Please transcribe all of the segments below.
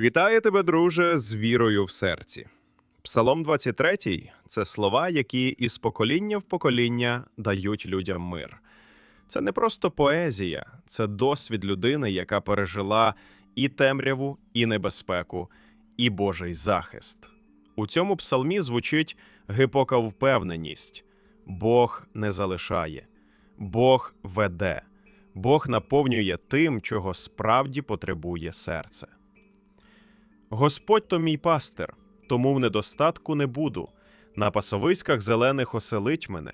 Вітаю тебе, друже, з вірою в серці. Псалом 23 – це слова, які із покоління в покоління дають людям мир. Це не просто поезія, це досвід людини, яка пережила і темряву, і небезпеку, і Божий захист. У цьому псалмі звучить глибока впевненість: Бог не залишає, Бог веде, Бог наповнює тим, чого справді потребує серце. Господь то мій пастир, тому в недостатку не буду. На пасовиськах зелених оселить мене,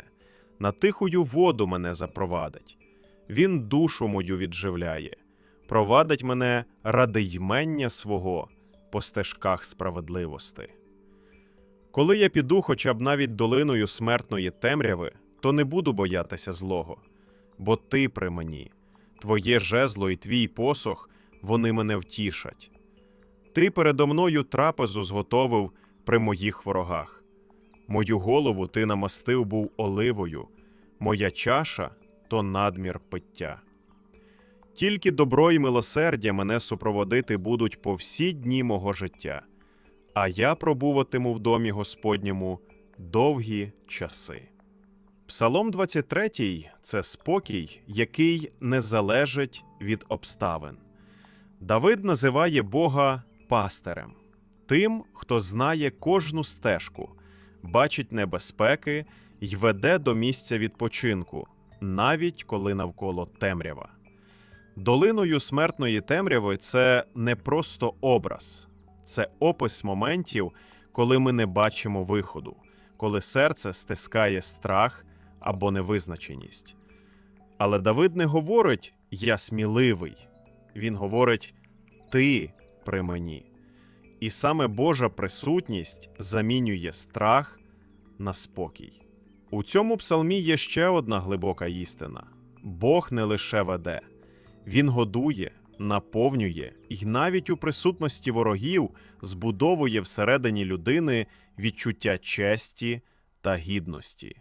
на тихую воду мене запровадить. Він душу мою відживляє, провадить мене ради ймення свого по стежках справедливости. Коли я піду хоча б навіть долиною смертної темряви, то не буду боятися злого, бо ти при мені, твоє жезло і твій посох, вони мене втішать. Ти передо мною трапезу зготовив при моїх ворогах. Мою голову ти намастив був оливою, моя чаша то надмір пиття. Тільки добро і милосердя мене супроводити будуть по всі дні мого життя, а я пробуватиму в домі Господньому довгі часи. Псалом 23 – це спокій, який не залежить від обставин. Давид називає Бога пастирем, тим, хто знає кожну стежку, бачить небезпеки й веде до місця відпочинку, навіть коли навколо темрява. Долиною смертної темряви це не просто образ, це опис моментів, коли ми не бачимо виходу, коли серце стискає страх або невизначеність. Але Давид не говорить Я сміливий. Він говорить Ти при мені. І саме Божа присутність замінює страх на спокій. У цьому псалмі є ще одна глибока істина: Бог не лише веде, Він годує, наповнює і навіть у присутності ворогів збудовує всередині людини відчуття честі та гідності.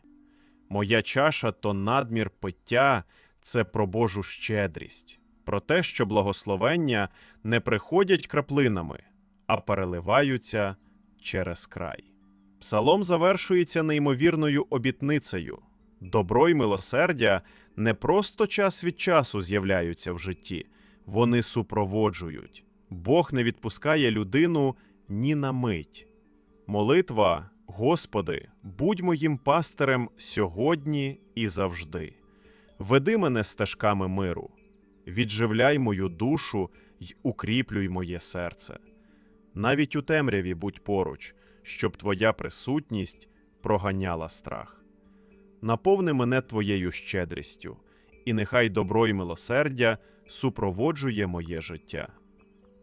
Моя чаша то надмір пиття, це про Божу щедрість, про те, що благословення не приходять краплинами, а переливаються через край. Псалом завершується неймовірною обітницею. Добро й милосердя не просто час від часу з'являються в житті, вони супроводжують. Бог не відпускає людину ні на мить. Молитва, Господи, будь моїм пастирем сьогодні і завжди. Веди мене стежками миру, відживляй мою душу й укріплюй моє серце. Навіть у темряві будь поруч, щоб твоя присутність проганяла страх. Наповни мене твоєю щедрістю, і нехай добро й милосердя супроводжує моє життя.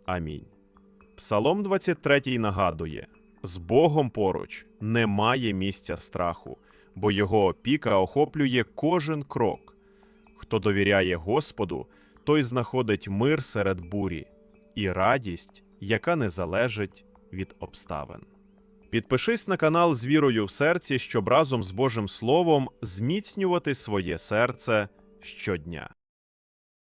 Амінь. Псалом 23 нагадує: з Богом поруч немає місця страху, бо його опіка охоплює кожен крок. Хто довіряє Господу, той знаходить мир серед бурі і радість, яка не залежить від обставин. Підпишись на канал з вірою в серці, щоб разом з Божим Словом зміцнювати своє серце щодня.